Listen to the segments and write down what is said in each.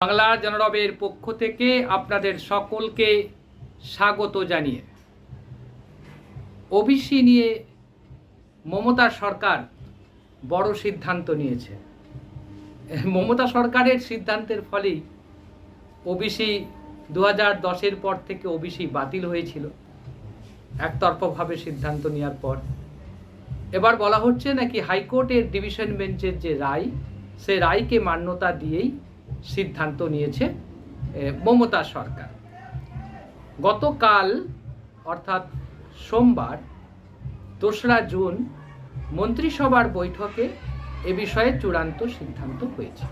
বাংলা জনরবের পক্ষ থেকে আপনাদের সকলকে স্বাগত জানিয়ে। ওবিসি নিয়ে মমতা সরকার বড় সিদ্ধান্ত নিয়েছে। মমতা সরকারের সিদ্ধান্তের ফলেই ওবিসি দু হাজার দশের পর থেকে ওবিসি বাতিল হয়েছিল। একতরফাভাবে সিদ্ধান্ত নেওয়ার পর। এবার বলা হচ্ছে নাকি হাইকোর্টের ডিভিশন বেঞ্চের যে রায়, সে রায়কে মান্যতা দিয়েই সিদ্ধান্ত নিয়েছে মমতা সরকার। গতকাল, অর্থাৎ সোমবার, দোসরা জুন, মন্ত্রিসভার বৈঠকে এ বিষয়ে চূড়ান্ত সিদ্ধান্ত হয়েছে।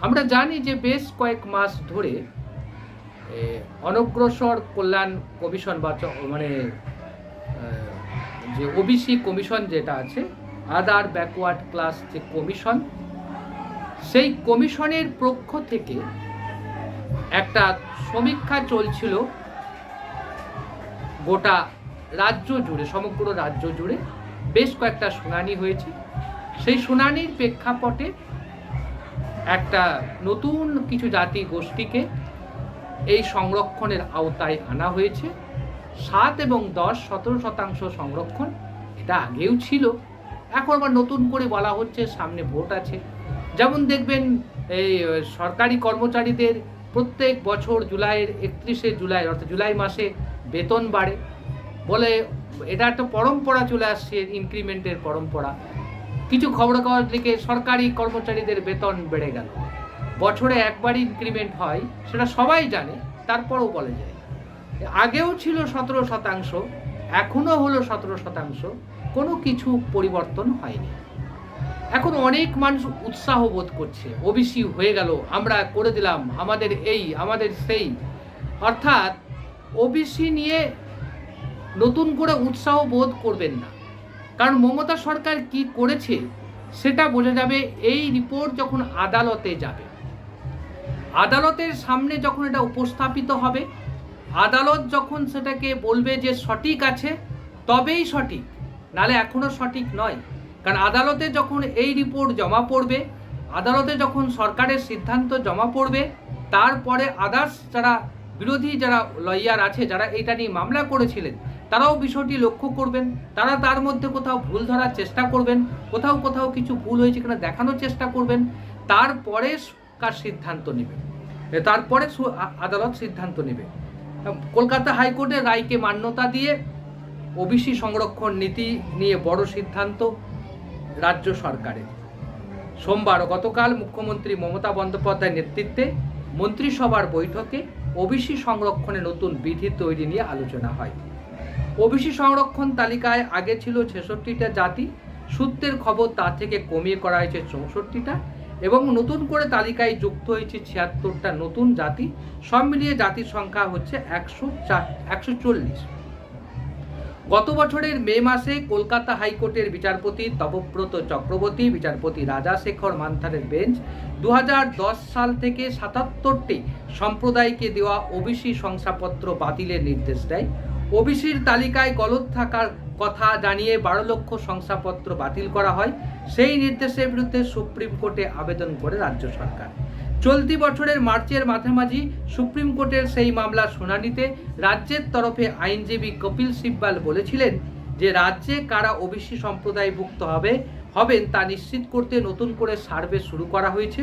আমরা জানি যে বেশ কয়েক মাস ধরে অনগ্রসর কল্যাণ কমিশন বা মানে যে ওবিসি কমিশন যেটা আছে, আদার ব্যাকওয়ার্ড ক্লাস যে কমিশন সেই কমিশনের পক্ষ থেকে একটা সমীক্ষা চলছিল গোটা রাজ্য জুড়ে, সমগ্র রাজ্য জুড়ে। বেশ কয়েকটা শুনানি হয়েছে। সেই শুনানির প্রেক্ষাপটে একটা নতুন কিছু জাতি গোষ্ঠীকে এই সংরক্ষণের আওতায় আনা হয়েছে। সাত এবং দশ, সতেরো শতাংশ সংরক্ষণ এটা আগেও ছিল। এখন আবার নতুন করে বলা হচ্ছে, সামনে ভোট আছে। যেমন দেখবেন, এই সরকারি কর্মচারীদের প্রত্যেক বছর জুলাইয়ের একত্রিশে জুলাই, অর্থাৎ জুলাই মাসে বেতন বাড়ে। বলে এটা একটা পরম্পরা চলে আসছে ইনক্রিমেন্টের পরম্পরা। কিছু খবরের কাগজ লিখে সরকারি কর্মচারীদের বেতন বেড়ে গেল। বছরে একবার ইনক্রিমেন্ট হয়, সেটা সবাই জানে, তারপরও বলে যায়। আগেও ছিল সতেরো শতাংশ, এখনও হলো সতেরো শতাংশ, কোনো কিছু পরিবর্তন হয়নি। এখন অনেক মানুষ উৎসাহ বোধ করছে। ওবিসি হয়ে গেল, আমরা করে দিলাম, আমাদের এই, আমাদের সেই। অর্থাৎ ওবিসি নিয়ে নতুন করে উৎসাহ বোধ করবেন না। কারণ মমতা সরকার কি করেছে, সেটা বোঝা যাবে এই রিপোর্ট যখন আদালতে যাবে। আদালতের সামনে যখন এটা উপস্থাপিত হবে, আদালত যখন সেটাকে বলবে যে সঠিক আছে, তবেই সঠিক, নালে এখনও সঠিক নয়। কারণ আদালতে যখন এই রিপোর্ট জমা পড়বে, আদালতে যখন সরকারের সিদ্ধান্ত জমা পড়বে, তারপরে আদার্স যারা বিরোধী যারা লয়ার আছে, যারা এটা নিয়ে মামলা করেছিলেন, তারাও বিষয়টি লক্ষ্য করবেন। তারা তার মধ্যে কোথাও ভুল ধরার চেষ্টা করবেন, কোথাও কোথাও কিছু ভুল হয়েছে কিনা দেখানোর চেষ্টা করবেন, তারপরে কার সিদ্ধান্ত নেবে। তারপরে আদালত সিদ্ধান্ত নেবে। কলকাতা হাইকোর্টের রায়কে মান্যতা দিয়ে ওবিসি সংরক্ষণ নীতি নিয়ে বড় সিদ্ধান্ত রাজ্য সরকারের। সোমবার গতকাল মুখ্যমন্ত্রী মমতা বন্দ্যোপাধ্যায়ের নেতৃত্বে মন্ত্রিসভার বৈঠকে ওবিসি সংরক্ষণে নতুন বিধি তৈরি নিয়ে আলোচনা হয়। ওবিসি সংরক্ষণ তালিকায় আগে ছিল ছেষট্টিটা জাতি, সূত্রের খবর তা থেকে কমিয়ে করা হয়েছে চৌষট্টিটা এবং নতুন করে তালিকায় যুক্ত হয়েছে ছিয়াত্তরটা নতুন জাতি। সব মিলিয়ে জাতির সংখ্যা হচ্ছে একশো চার একশো চল্লিশ। গত বছরের মে মাসে কলকাতা হাইকোর্টের বিচারপতি তপব্রত চক্রবর্তী, বিচারপতি রাজাশেখর মান্থারের বেঞ্চ দুহাজার দশ সাল থেকে সাতাত্তরটি সম্প্রদায়কে দেওয়া ওবিসি শংসাপত্র বাতিলের নির্দেশ দেয়। ওবিসির তালিকায় গলত থাকার কথা জানিয়ে বারো লক্ষ শংসাপত্র বাতিল করা হয়। সেই নির্দেশের বিরুদ্ধে সুপ্রিম কোর্টে আবেদন করে রাজ্য সরকার। চলতি বছরের মার্চের মাঝামাঝি সুপ্রিম কোর্টের সেই মামলা শুনানিতে রাজ্যের তরফে আইনজীবী কপিল সিব্বাল বলেছিলেন যে রাজ্যে কারা ওবিসি সম্প্রদায়ভুক্ত হবে, হবেন তা নিশ্চিত করতে নতুন করে সার্ভে শুরু করা হয়েছে।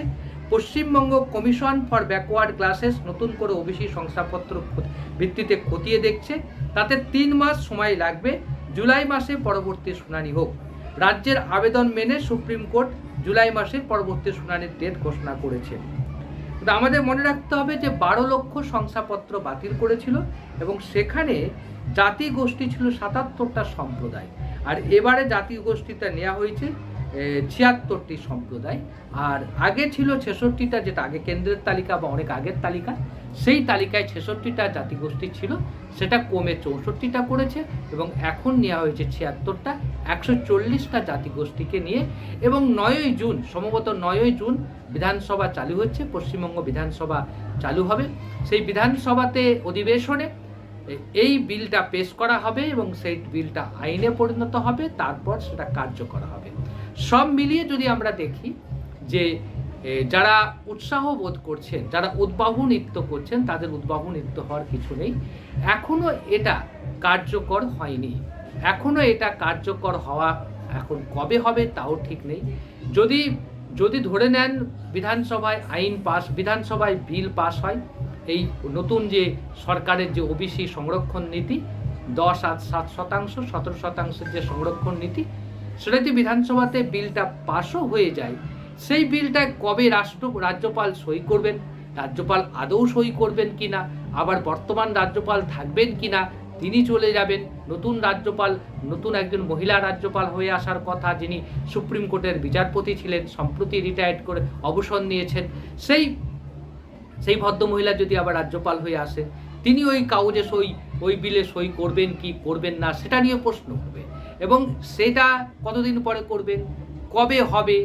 Paschimbanga commission for backward classes নতুন করে ওবিসি শংসাপত্র ভিত্তিতে খতিয়ে দেখছে। তাতে তিন মাস সময় লাগবে, জুলাই মাসে পরবর্তী শুনানি হোক। রাজ্যের আবেদন মেনে সুপ্রিম কোর্ট জুলাই মাসে পরবর্তী শুনানির ডেট ঘোষণা করেছে। কিন্তু আমাদের মনে রাখতে হবে যে বারো লক্ষ শংসাপত্র বাতিল করেছিল এবং সেখানে জাতি গোষ্ঠী ছিল সাতাত্তরটা সম্প্রদায়। আর এবারে জাতি গোষ্ঠীটা নেওয়া হয়েছে ছিয়াত্তরটি সম্প্রদায়। আর আগে ছিল ছেষট্টিটা, যেটা আগে কেন্দ্রের তালিকা বা অনেক আগের তালিকা। সেই তালিকায় ছেষট্টিটা জাতিগোষ্ঠী ছিল, সেটা কমে চৌষট্টিটা করেছে এবং এখন নেওয়া হয়েছে ছিয়াত্তরটা, একশো চল্লিশটা জাতিগোষ্ঠীকে নিয়ে এবং নয়ই জুন, সম্ভবত নয়ই জুন বিধানসভা চালু হচ্ছে, পশ্চিমবঙ্গ বিধানসভা চালু হবে। সেই বিধানসভাতে অধিবেশনে এই বিলটা পেশ করা হবে এবং সেই বিলটা আইনে পরিণত হবে, তারপর সেটা কার্যকর হবে। সব মিলিয়ে যদি আমরা দেখি যে যারা উৎসাহ বোধ করছেন, যারা উদ্বাহু নৃত্য করছেন, তাদের উদ্বাহু নৃত্য হওয়ার কিছু নেই। এখনও এটা কার্যকর হয়নি। এখনও এটা কার্যকর হওয়া এখন কবে হবে তাও ঠিক নেই। যদি যদি ধরে নেন বিধানসভায় আইন পাস, বিধানসভায় বিল পাস হয়, এই নতুন যে সরকারের যে ওবিসি সংরক্ষণ নীতি, দশ আর সাত শতাংশ, সতেরো শতাংশের যে সংরক্ষণ নীতি সেটা যদি বিধানসভাতে বিলটা পাসও হয়ে যায়। সেই বিলটায় কবে রাষ্ট্র, রাজ্যপাল সই করবেন? রাজ্যপাল আদৌ সই করবেন কিনা? আবার বর্তমান রাজ্যপাল থাকবেন কিনা? তিনি চলে যাবেন। নতুন রাজ্যপাল, নতুন একজন মহিলা রাজ্যপাল হয়ে আসার কথা যিনি সুপ্রিম কোর্টের বিচারপতি ছিলেন, সম্প্রতি রিটায়ার্ড করে অবসর নিয়েছেন। সেই সেই ভদ্রমহিলা যদি আবার রাজ্যপাল হয়ে আসেন তিনি ওই কাগজে সই, ওই বিলে সই করবেন কি করবেন না, সেটা নিয়ে প্রশ্ন হবে এবং সেটা কতদিন পরে করবেন? কবে হবে?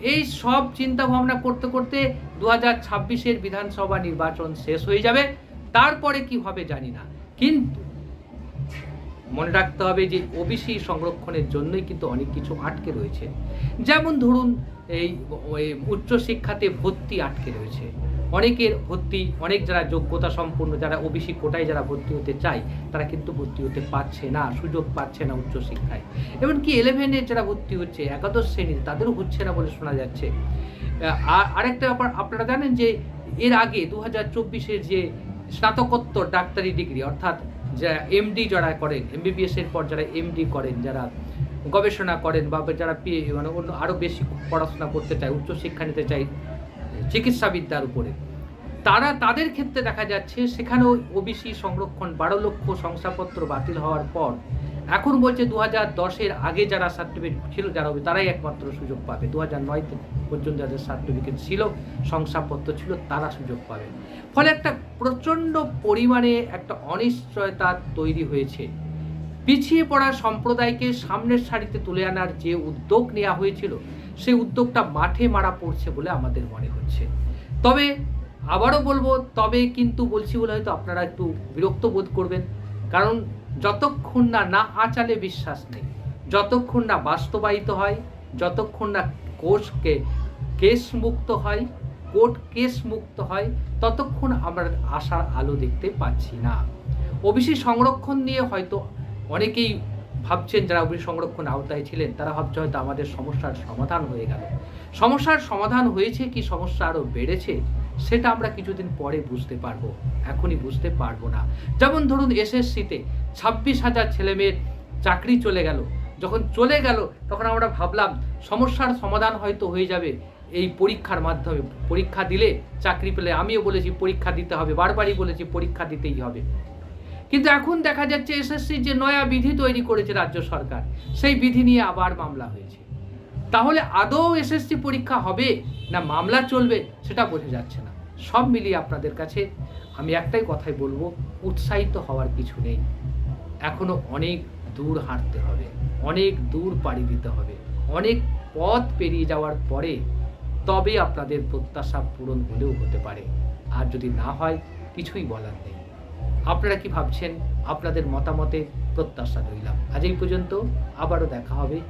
এই সব চিন্তা ভাবনা করতে করতে দু হাজার ছাব্বিশের বিধানসভা নির্বাচন শেষ হয়ে যাবে। তারপরে কি হবে জানি না। কিন্তু মনে রাখতে হবে যে ওবিসি সংরক্ষণের জন্যই কিন্তু অনেক কিছু আটকে রয়েছে। যেমন ধরুন এই উচ্চশিক্ষাতে ভর্তি আটকে রয়েছে। অনেকের ভর্তি, অনেক যারা যোগ্যতা সম্পন্ন, যারা ওবিসি কোটায় যারা ভর্তি হতে চায়, তারা কিন্তু ভর্তি হতে পারছে না, সুযোগ পাচ্ছে না উচ্চশিক্ষায়। এমনকি ইলেভেনে যারা ভর্তি হচ্ছে, একাদশ শ্রেণীতে, তাদেরও হচ্ছে না বলে শোনা যাচ্ছে। আর আরেকটা ব্যাপার, আপনারা জানেন যে, এর আগে দু হাজার চব্বিশের যে স্নাতকোত্তর ডাক্তারি ডিগ্রি, অর্থাৎ যা এমডি যারা করেন এমবিবিএস এর পর যারা এমডি করেন, যারা গবেষণা করেন, বা যারা মানে অন্য আরও বেশি পড়াশোনা করতে চায়, উচ্চশিক্ষা নিতে চায় চিকিৎসাবিদ্যার উপরে। তারা তাদের ক্ষেত্রে দেখা যাচ্ছে সেখানেও ওবিসি সংরক্ষণ বারো লক্ষ শংসাপত্র বাতিল হওয়ার পর, এখন বলছে দু হাজার দশের আগে যারা সার্টিফিকেট ছিল, যারা হবে, তারাই একমাত্র সুযোগ পাবে। দু হাজার নয় পর্যন্ত যাদের সার্টিফিকেট ছিল, শংসাপত্র ছিল, তারা সুযোগ পাবে। ফলে একটা প্রচণ্ড পরিমাণে একটা অনিশ্চয়তা তৈরি হয়েছে। পিছিয়ে পড়া সম্প্রদায়কে সামনের সারিতে তুলে আনার যে উদ্যোগ নেওয়া হয়েছিল সেই উদ্যোগটা মাঠে মারা পড়ছে বলে আমাদের মনে হচ্ছে। তবে আবারও বলব, তবে কিন্তু বলছি বলে হয়তো আপনারা একটু বিরক্ত বোধ করবেন। কারণ যতক্ষণ না না আচালে বিশ্বাস নেই, যতক্ষণ না বাস্তবায়িত হয়, যতক্ষণ না কোর্সকে কেস মুক্ত হয় কোর্ট কেস মুক্ত হয়, ততক্ষণ আমরা আশার আলো দেখতে পাচ্ছি না। ওবিসি সংরক্ষণ নিয়ে হয়তো অনেকেই ভাবছেন যারা অগ্নি সংরক্ষণ আওতায় ছিলেন, তারা ভাবছে হয়তো আমাদের সমস্যার সমাধান হয়ে গেল। সমস্যার সমাধান হয়েছে কি সমস্যা আরও বেড়েছে, সেটা আমরা কিছুদিন পরে বুঝতে পারব। এখনই বুঝতে পারব না। যেমন ধরুন এসএসসিতে ছাব্বিশ হাজার ছেলেমেয়ের চাকরি চলে গেল। যখন চলে গেল, তখন আমরা ভাবলাম সমস্যার সমাধান হয়তো হয়ে যাবে এই পরীক্ষার মাধ্যমে। পরীক্ষা দিলে চাকরি পেলে, আমিও বলেছি পরীক্ষা দিতে হবে, বারবারই বলেছি পরীক্ষা দিতেই হবে। কিন্তু এখন দেখা যাচ্ছে এসএসসি যে নয়া বিধি তৈরি করেছে রাজ্য সরকার, সেই বিধি নিয়ে আবার মামলা হয়েছে। তাহলে আদৌ এসএসসি পরীক্ষা হবে না মামলা চলবে, সেটা বোঝা যাচ্ছে না। সব মিলিয়ে আপনাদের কাছে আমি একটাই কথাই বলব, উৎসাহিত হওয়ার কিছু নেই। এখনও অনেক দূর হাঁটতে হবে, অনেক দূর পাড়ি দিতে হবে, অনেক পথ পেরিয়ে যাওয়ার পরে তবে আপনাদের প্রত্যাশা পূরণ হলেও হতে পারে। আর যদি না হয়, কিছুই বলার নেই। আপনারা কি ভাবছেন? আপনাদের মতামতের প্রত্যাশা রইলাম। আজ এই পর্যন্ত আবারও দেখা হবে।